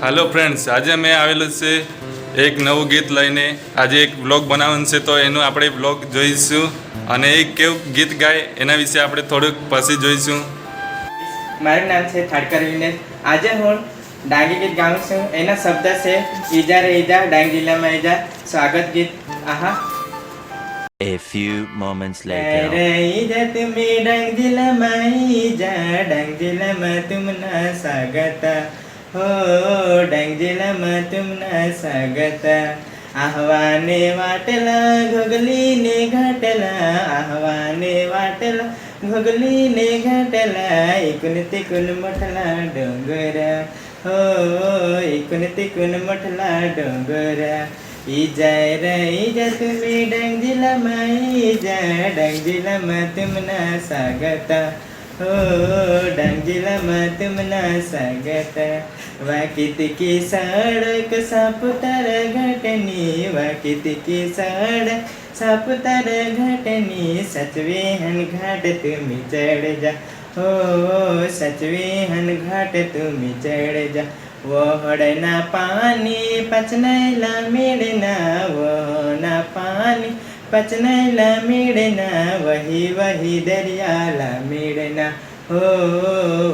હાલો friends આજે મેં આવેલું છે એક નવું ગીત લઈને. આજે એક વ્લોગ બનાવવાનું છે તો એનું આપણે વ્લોગ જોઈશું. અને એ કેવું ગીત ગાય એના વિશે આપણે થોડુંક પછી જોઈશું. મારું નામ છે ઠાડકર વિનેશ આજે હું ડાંગી ગીત ગાઉં છું. એના શબ્દ છે ઈજા રે ઈજા ડાંગ જિલ્લામાં ઈજા. સ્વાગત ગીત. આહા. A few moments રે later. ઈજા તુમે ડાંગ જિલ્લામાં ઈજા ડાંગ જિલ્લામાં તુમના સ્વાગત હો ડાંગ જિલ્લામાં તુમના સ્વાગત આહવાને વાટલા ઘોગલીને ઘાટલા આહવાને વાટલા ઘોગલીને ઘાટલા એકુન તિકુન મઠલા ડોંગર હો એકુન તિકુન મઠલા ડોંગર ઈજા રે ઈજા તુમે ડાંગ જિલ્લામાં ઈજા ડાંગ જિલ્લામાં તુમના સ્વાગત હો ડાંગ જિલ્લામાં તુમના સ્વાગત વાકીત કી સડક સાપુતાર ઘટની વાકીત કી સડક સાપુતાર ઘટની સચવે હન ઘાટ તુમી ચડ જા હો સચવે હન ઘાટ તુમી ચડ જા વહડના પાણી પચનાયેલા મેળના વહના પાણી પચનાયેલા મેળના વહી વહી દરિયાલા મેળના હો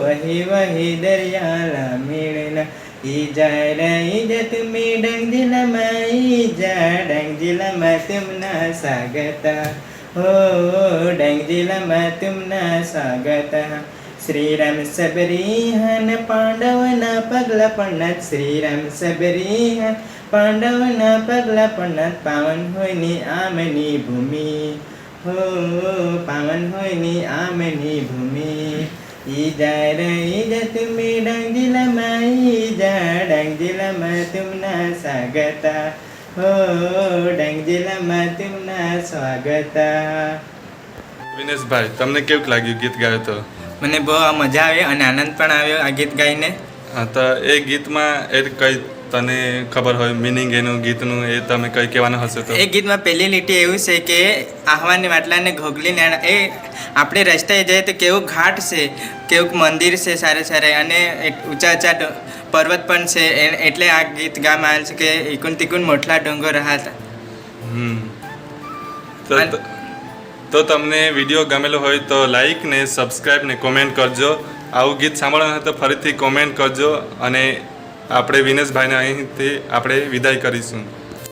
વહી વહી દરિયાલા મેળના ઈજા રે ઈજા તુમે ડંગ જિલ્લામાં ઈજા ડંગ જિલ્લામાં તુમના સ્વાગત હો ડંગ જિલ્લામાં તુમના સ્વાગત શ્રીરામ સબરીહન પાંડવના પગલા પણત શ્રીરામ સબરીહન પાંડવના પગલા પણ પાવન હોયની આમની ભૂમિ. હો પાવન હોયની આમની ભૂમિ. ઈજા રે ઈજા તુમે ડાંગ જિલ્લામાં ઈજા ડાંગ જિલ્લામાં તુમના સ્વાગતા. હો ડાંગ જિલ્લામાં તુમના સ્વાગતા. વિનેશભાઈ તમને કેવું લાગ્યું ગીત ગાયો તો? મને બહુ મજા આવી અને આનંદ પણ આવ્યો આ ગીત ગાઈને. હા તો એ ગીતમાં એ કઈ તને ખબર હોય મિનિંગ એનું ગીતનું એ તમે કઈ કહેવાના હશો તો? એ ગીતમાં પહેલી લીટી એવું છે કે આહવાની માટલાને ઘોગલીને એ આપણે રસ્તાએ જઈએ તો કેવું ઘાટ છે કેવું મંદિર છે સારે સારે અને ઊંચા ઊંચા પર્વત પણ છે એટલે આ ગીત ગાવામાં આવેલ છે કે ઇકુન તિકુન મોટલા ડુંગર હતા. હમ. તો તો તમને વીડિયો ગમેલો હોય તો લાઈક ને સબસ્ક્રાઈબ ને કોમેન્ટ કરજો. આવું ગીત સાંભળવાનું હોય તો ફરીથી કોમેન્ટ કરજો અને આપણે વિનેશભાઈને અહીંથી આપણે વિદાય કરીશું.